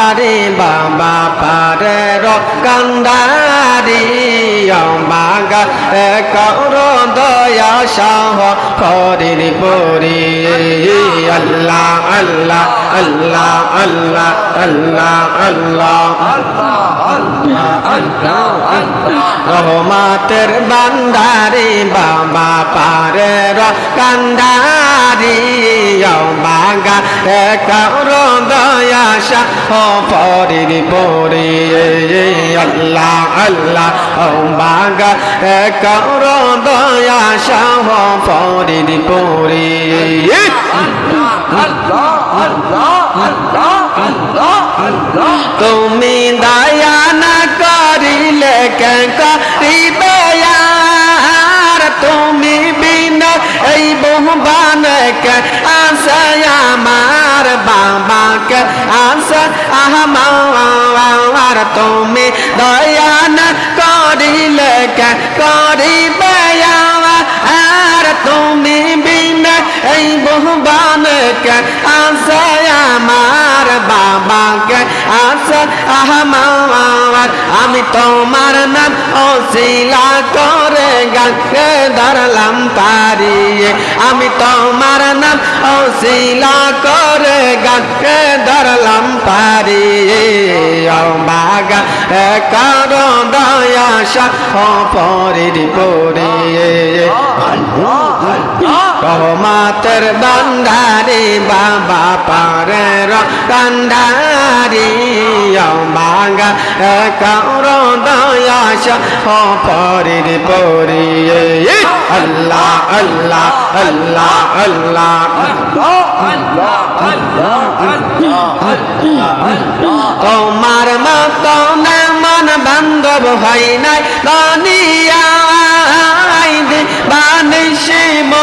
আরে বাবা পারের কান্দারি বাগা কর দয়া, সাহ করির পরি। আল্লাহ আল্লাহ আল্লাহ আল্লাহ আল্লাহ আল্লাহ। রহমাতের বান্দারি বাবা পারের কান্দারি বাগা কর দয়া সাহ পরির পরি আল্লাহ আল্লাহ বাগা কর দয়া সাহ পরির পরি তুমি দয়া করিবে আর তুমি বিনা এই বহুবানকে আশা আমার বাবাকে আশা আমার তুমি দয়া না করিলে করিবে আর তুমি বিনা এই বহুবানকে আশা আমার বাবাকে আশা আমার, আমি তোমার নাম অশিলা করে গাকে ধরলাম তারিয়ে আমি তোমার নাম অশিলা করে গাকে ধরলাম পারিয়ে। বাগা কারও দয়াশা পরির পরিয়ে। রহমাতের বান্ধারি বাবা পারের কান্দারি বাগা কার দয়াস পরির পরিয়ে আল্লাহ আল্লাহ আল্লাহ আল্লাহ তোমার মত মন বান্ধব হয় নাই দুনিয়া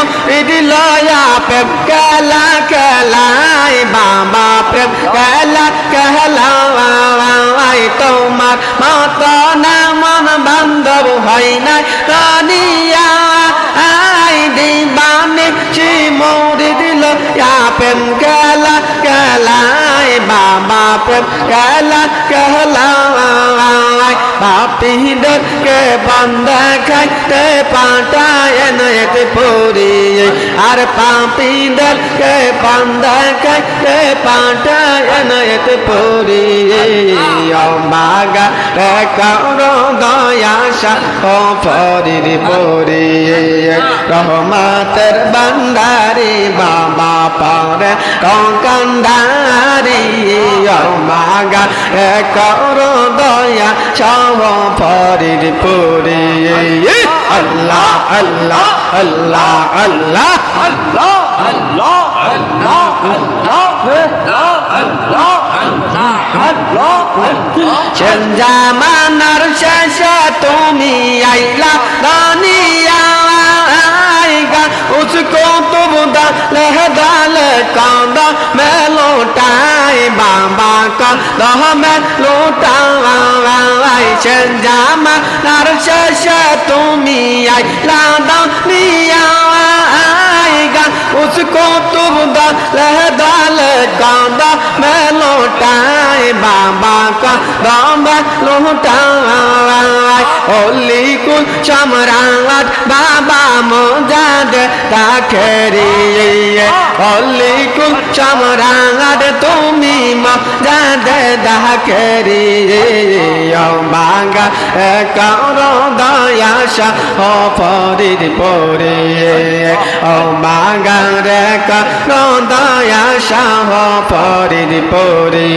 মরিলয়া প্রেম কেলা কেলাই, বাবা প্রেম কেলা কেলাই তোমার মত না মন বান্ধব হয় নাই। আই দিবানে, সে মৌরি দিল প্রেম কেলা কেলাই। বাবা প্রেম কালা कहलाए बापी डर के बंदा खटे पाटाए नयत पूरी अरे पापी डर के बंदा खटे पाटाए নয়তে পড়িয়ে বাগা কর দয়াশা ও ফরির পড়িয়ে রহমাতের বান্দারি বাবা পরে কান্দারি মাগা কর দয়া সহ ফরির পড়িয়ে আল্লাহ আল্লাহ আল্লাহ আল্লাহ আল্লাহ আল্লাহ আল্লাহ আল্লাহ। শেষ জামানার শেষে তুমি আইলা দানিয়া আইগা উসকো তুবদা লহদাল কান্দা মে লোটাই বাবা কান্দা মে লোটাই শেষ জামানার শেষে তুমি আইলা আইগা উসকো বাবা বাবা লোটায় হলিকুল সম্রাট বাবা মজাদ তাকে হলিকুল সম্রাট তুমি মজাদ তাকে বাঙ্গা কর দয়াশা ও পরির পরে ও বাঙ্গা রে কর দয়াশা ও পরির পরে।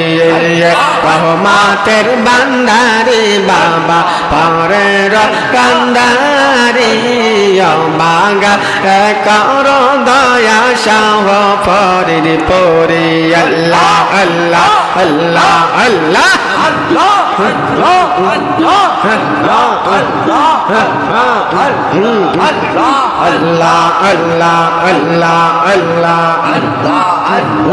রহমাতের বান্দারি বাবা, পরের কান্দারি বাগা কর দয়াশা ও পরির পরে। আল্লাহ আল্লাহ আল্লাহ আল্লাহ। আল্লাহ আল্লাহ আল্লাহ আল্লাহ আল্লাহ।